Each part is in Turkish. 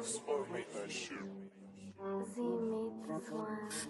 Waves of leadership.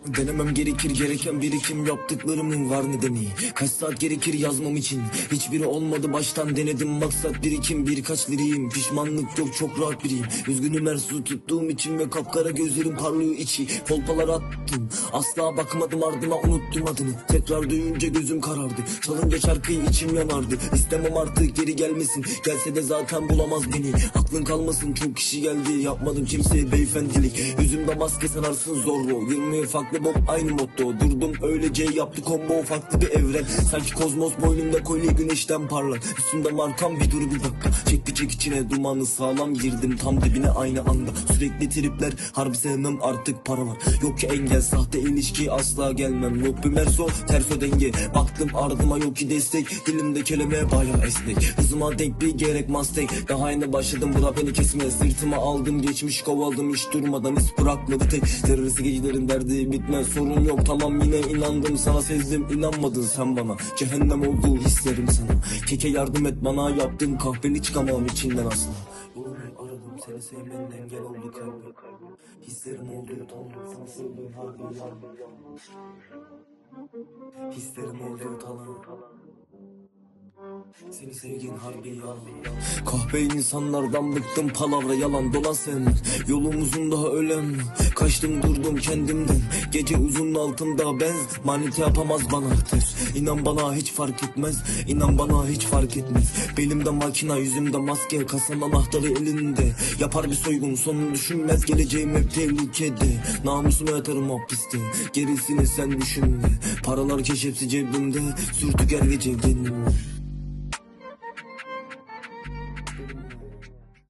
Denemem gerekir gereken birikim yaptıklarımın var nedeni. Kaç saat gerekir yazmam için? Hiçbiri olmadı baştan denedim. Maksat birikim Birkaç liriyim. Pişmanlık yok çok rahat biriyim. Üzgünüm her su tuttuğum için ve kapkara gözlerim parlıyor içi. Kolpalar attım asla bakmadım ardıma unuttum adını. Tekrar duyunca gözüm karardı. Çalınca şarkıyı içim yanardı. İstemem artık geri gelmesin. Gelse de zaten bulamaz beni. Aklın kalmasın çok kişi geldi. Yapmadım kimseye beyefendilik. Yüzümde maske sanarsın zorlu 20 farklı bok aynı motto. Durdum öylece yaptı combo farklı bir evren. Sanki kozmos boynumda kolye güneşten parlar Üstümde markam bir dur bir dakika. Çekti çek içine dumanı sağlam girdim. Tam dibine aynı anda. Sürekli tripler harbi sevmem artık para var. Yok ki engel sahte ilişki asla gelmem. Yok bir merso terso denge. Baktım ardıma yok ki destek. Dilimde kelime baya esnek. Hızıma denk bir gerek mastek Daha yeni başladım bura beni kesme. Sırtıma aldım geçmiş kovaldım. Hiç durmadan Hiç bırakmadı tek. Terörist gecelerin derdi bitmez sorun yok. Tamam yine inandım sana sezdim. İnanmadın sen bana. Cehennem oldu hislerim sana. Keke yardım et bana yaptığın kahveni çıkamam içinden asla. Aradım seni sevmenin engel oldu kalbim. Hislerim oldu utandım sana sevdiğim harbi Hislerim oldu utanım seni sevgin harbi yalan Kahve insanlardan bıktım palavra yalan dolan sevmem Yolumuzun daha ölen. Kaçtım durdum kendimden. Gece uzun altında ben. Manita yapamaz bana ters İnan bana hiç fark etmez. İnan bana hiç fark etmez. Belimde makina yüzümde maske. Kasam anahtarı elinde. Yapar bir soygun sonunu düşünmez. Geleceğim hep tehlikede. Namusumu yatarım hapiste Gerisini sen düşünme. Paralar keşfepsi cebimde. Sürtüker gece kendimle